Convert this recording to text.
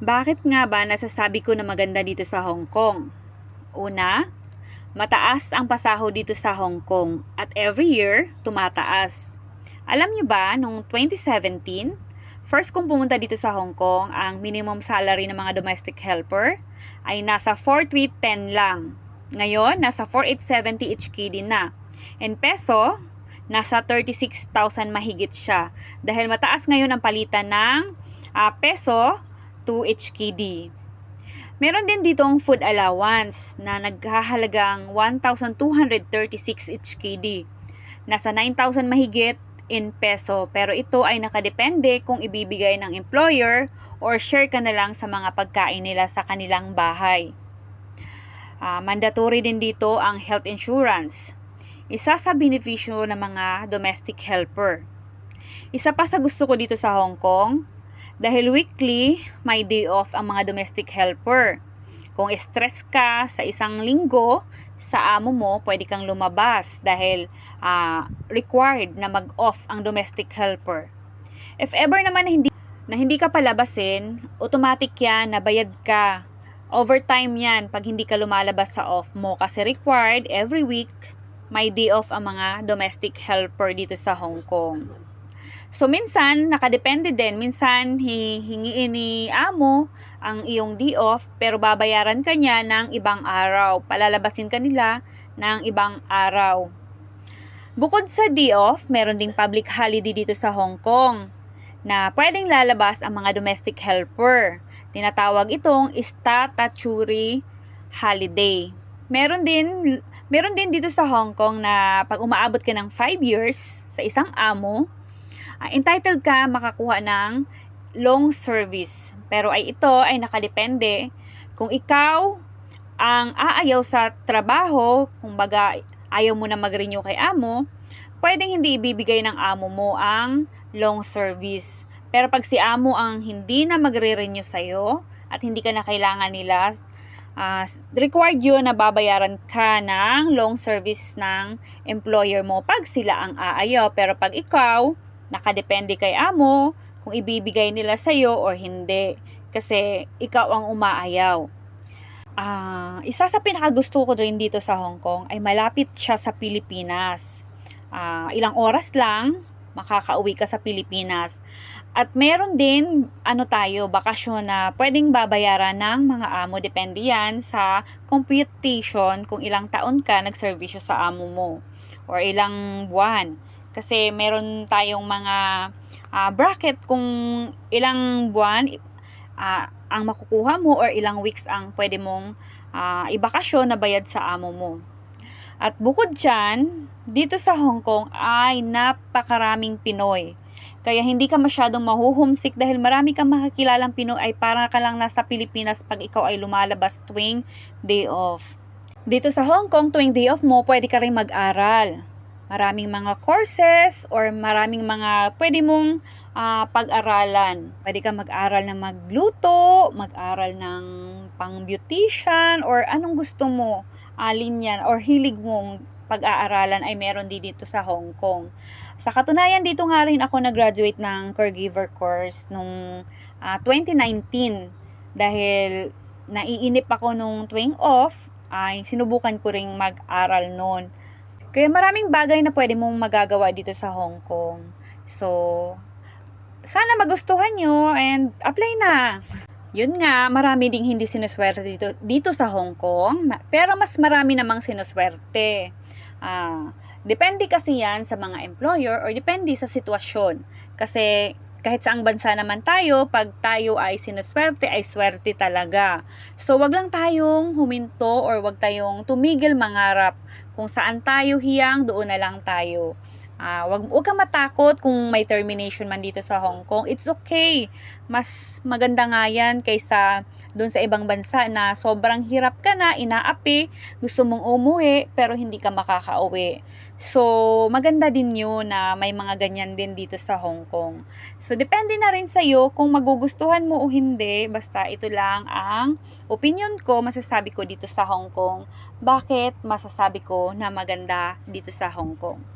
Bakit nga ba nasasabi ko na maganda dito sa Hong Kong? Una, mataas ang pasahod dito sa Hong Kong at every year tumataas. Alam niyo ba, noong 2017, first kong pumunta dito sa Hong Kong, ang minimum salary ng mga domestic helper ay nasa 4,310 lang. Ngayon, nasa 4,870 HKD na. In peso, nasa 36,000 mahigit siya. Dahil mataas ngayon ang palitan ng ah, peso to HKD. Meron din ditong food allowance na naghahalagang 1,236 HKD. Nasa 9,000 mahigit in peso pero ito ay nakadepende kung ibibigay ng employer or share ka na lang sa mga pagkain nila sa kanilang bahay. Ah, mandatory din dito ang health insurance. Isa sa benepisyo ng mga domestic helper. Isa pa sa gusto ko dito sa Hong Kong, dahil weekly may day off ang mga domestic helper. Kung stress ka sa isang linggo, sa amo mo, pwede kang lumabas dahil ah, required na mag-off ang domestic helper. If ever naman na hindi, na hindi ka palabasin, automatic yan na bayad ka. Overtime yan pag hindi ka lumalabas sa off mo kasi required every week may day off ang mga domestic helper dito sa Hong Kong. So minsan, nakadepende din. Minsan, hihingiin ni amo ang iyong day off pero babayaran ka niya ng ibang araw. Palalabasin ka nila ng ibang araw. Bukod sa day off, meron ding public holiday dito sa Hong Kong na pwedeng lalabas ang mga domestic helper. Tinatawag itong statutory holiday. Meron din meron din dito sa Hong Kong na pag umaabot ka ng 5 years sa isang amo, ah, entitled ka makakuha ng long service. Pero ay ito ay nakadepende kung ikaw ang aayaw sa trabaho, kung baga ayaw mo na mag-renew kay amo, pwedeng hindi ibibigay ng amo mo ang long service. Pero pag si amo ang hindi na magre-renew sa'yo at hindi ka na kailangan nila, ah, required yun na babayaran ka ng long service ng employer mo pag sila ang aayaw. Pero pag ikaw, nakadepende kay amo kung ibibigay nila sa'yo or hindi. Kasi ikaw ang umaayaw. Ah, isa sa pinakagusto ko rin dito sa Hong Kong ay malapit siya sa Pilipinas. Ah, ilang oras lang makakauwi ka sa Pilipinas. At meron din ano tayo bakasyon na pwedeng babayaran ng mga amo depende yan sa computation kung ilang taon ka nagserbisyo sa amo mo or ilang buwan. Kasi meron tayong mga ah, bracket kung ilang buwan ah, ang makukuha mo or ilang weeks ang pwede mong ah, ibakasyon na bayad sa amo mo. At bukod dyan, dito sa Hong Kong ay napakaraming Pinoy. Kaya hindi ka masyadong mahuhumsik dahil marami kang makakilalang Pinoy ay para ka lang nasa Pilipinas pag ikaw ay lumalabas tuwing day off. Dito sa Hong Kong, tuwing day off mo, pwede ka rin mag-aral. Maraming mga courses or maraming mga pwede mong ah, pag-aralan. Pwede ka mag-aral ng magluto, mag-aral ng pang-beautician or anong gusto mo, alin yan, or hilig mong pag-aaralan ay meron din dito sa Hong Kong. Sa katunayan, dito nga rin ako nag-graduate ng caregiver course nung ah, 2019 dahil naiinip ako nung tuwing off ay sinubukan ko ring mag-aral noon. Kaya maraming bagay na pwede mong magagawa dito sa Hong Kong. So, sana magustuhan nyo and apply na. Yun nga, marami ding hindi sinuswerte dito, dito sa Hong Kong, pero mas marami namang sinuswerte. Ah, depende kasi yan sa mga employer or depende sa sitwasyon. Kasi kahit saang bansa naman tayo, pag tayo ay sinuswerte, ay swerte talaga. So, wag lang tayong huminto or wag tayong tumigil mangarap. Kung saan tayo hiyang, doon na lang tayo. Ah, wag, wag kang matakot kung may termination man dito sa Hong Kong. It's okay. Mas maganda nga yan kaysa doon sa ibang bansa na sobrang hirap ka na, inaapi, gusto mong umuwi, pero hindi ka makakauwi. So, maganda din yun na may mga ganyan din dito sa Hong Kong. So, depende na rin sa'yo kung magugustuhan mo o hindi. Basta ito lang ang opinion ko, masasabi ko dito sa Hong Kong. Bakit masasabi ko na maganda dito sa Hong Kong?